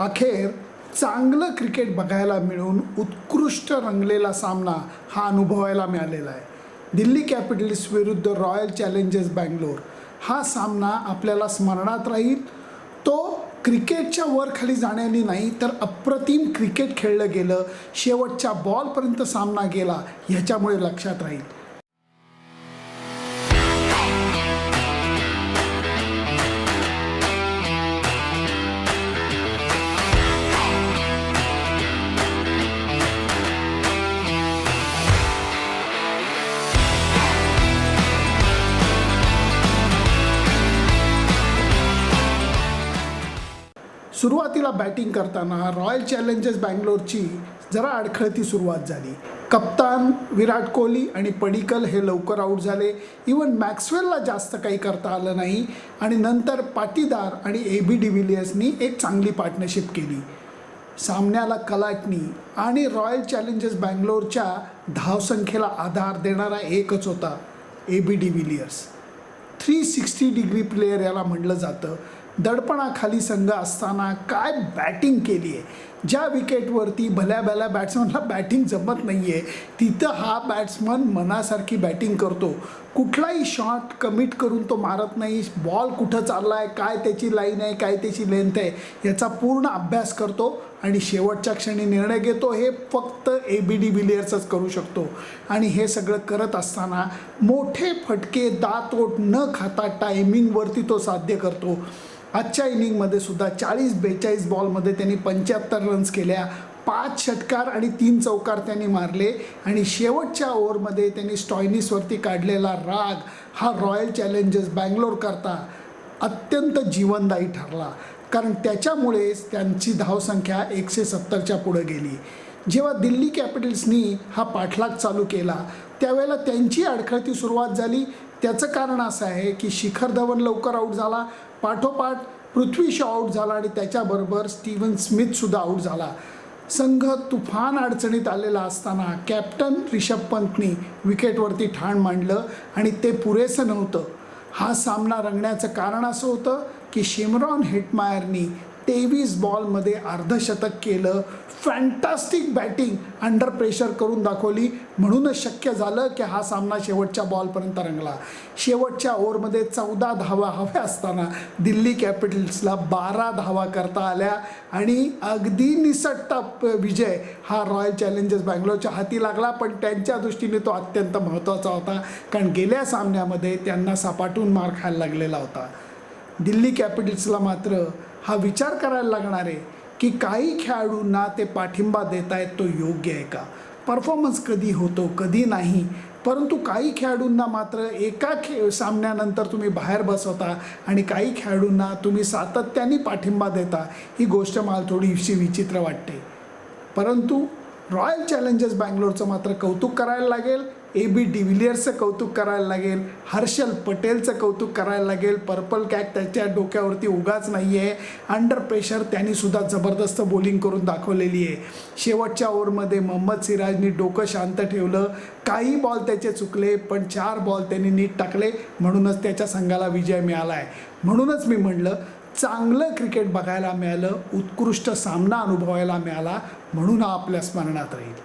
अखेर चांगलं क्रिकेट बघायला मिळून उत्कृष्ट रंगलेला सामना हा अनुभवायला मिळालेला आहे. दिल्ली कॅपिटल्स विरुद्ध रॉयल चॅलेंजर्स बँगलोर. हा सामना आपल्याला स्मरणात राहील. तो क्रिकेटच्या वर खाली जाण्याने नाही तर अप्रतिम क्रिकेट खेळलं गेलं शेवटच्या बॉलपर्यंत सामना गेला ह्याच्यामुळे लक्षात राहील. सुरुवातीला बॅटिंग करताना रॉयल चॅलेंजर्स बँगलोरची जरा अडखळती सुरुवात झाली. कप्तान विराट कोहली आणि पडिकल हे लवकर आऊट झाले. इवन मॅक्सवेलला जास्त काही करता आलं नाही. आणि नंतर पाटीदार आणि ए बी डिव्हिलियर्सनी एक चांगली पार्टनरशिप केली. सामन्याला कलाटणी आणि रॉयल चॅलेंजर्स बँगलोरच्या धावसंख्येला आधार देणारा एकच होता A B de Villiers three sixty degree player याला म्हटलं जातं. दडपणाखाली संघ असताना काय बॅटिंग केली आहे ज्या विकेटवरती भल्या भल्या बॅट्समनला बॅटिंग जमत नाही आहे तिथं हा बॅट्समन मनासारखी बॅटिंग करतो. कुठलाही शॉट कमिट करून तो मारत नाही बॉल कुठं चालला आहे काय त्याची लाईन आहे काय त्याची लेंथ आहे याचा पूर्ण अभ्यास करतो आणि शेवटच्या क्षणी निर्णय घेतो. हे फक्त ए बी डी विलियर्सच करू शकतो. आणि हे सगळं करत असताना मोठे फटके दातोट न खाता टायमिंगवरती तो साध्य करतो. आजच्या इनिंगमध्ये सुद्धा चाळीस बेचाळीस बॉलमध्ये त्यांनी पंच्याहत्तर रन्स केल्या. पाच षटकार आणि तीन चौकार त्यांनी मारले. आणि शेवटच्या ओव्हरमध्ये त्यांनी स्टॉयनिसवरती काढलेला राग हा रॉयल चॅलेंजर्स बँगलोर करता अत्यंत जीवनदायी ठरला. कारण त्याच्यामुळेच त्यांची धावसंख्या एकशे सत्तरच्या पुढे गेली. जेव्हा दिल्ली कॅपिटल्सनी हा पाठलाग चालू केला त्यावेळेला त्यांची अडखळती सुरुवात झाली. त्याचं कारण असं आहे की शिखर धवन लवकर आऊट झाला. पाठोपाठ पृथ्वी शॉ आऊट झाला आणि त्याच्याबरोबर स्टीवन स्मिथसुद्धा आऊट झाला. संघ तुफान अडचणीत आलेला असताना कॅप्टन रिषभ पंतनी विकेटवरती ठाण मांडलं आणि ते पुरेसं नव्हतं. हा सामना रंगण्याचं कारण असं होतं की शिमरॉन हेटमायरनी तेवीस बॉलमध्ये अर्धशतक केलं. फॅन्टास्टिक बॅटिंग अंडर प्रेशर करून दाखवली. म्हणूनच शक्य झालं की हा सामना शेवटच्या बॉलपर्यंत रंगला. शेवटच्या ओव्हरमध्ये चौदा धावा हव्या असताना दिल्ली कॅपिटल्सला बारा धावा करता आल्या. आणि अगदी निसटता विजय हा रॉयल चॅलेंजर्स बँगलोरच्या हाती लागला. पण त्यांच्या दृष्टीने तो अत्यंत महत्त्वाचा होता. कारण गेल्या सामन्यामध्ये त्यांना सपाटून मार खायला लागलेला होता. दिल्ली कॅपिटल्सला मात्र हा विचार करायला लागणार आहे की काही खेळाडूंना ते पाठिंबा देत आहेत तो योग्य आहे का? परफॉर्मन्स कधी होतो कधी नाही परंतु काही खेळाडूंना मात्र एका खे सामन्यानंतर तुम्ही बाहेर बसवता आणि काही खेळाडूंना तुम्ही सातत्याने पाठिंबा देता ही गोष्ट मला थोडीशी विचित्र वाटते. परंतु रॉयल चॅलेंजर्स बँगलोरचं मात्र कौतुक करायला लागेल. ए बी डिव्हिलियर्सचं कौतुक करायला लागेल. हर्षल पटेलचं कौतुक करायला लागेल. पर्पल कॅक त्याच्या डोक्यावरती उगाच नाही आहे अंडर प्रेशर त्यांनी सुद्धा जबरदस्त बॉलिंग करून दाखवलेली आहे. शेवटच्या ओव्हरमध्ये मोहम्मद सिराजनी डोकं शांत ठेवलं. काही बॉल त्याचे चुकले पण चार बॉल त्यांनी नीट टाकले. म्हणूनच त्याच्या संघाला विजय मिळाला आहे म्हणूनच मी म्हणलं चांगलं क्रिकेट बघायला मिळालं उत्कृष्ट सामना अनुभवायला मिळाला म्हणून हा आपल्या स्मरणात राहील.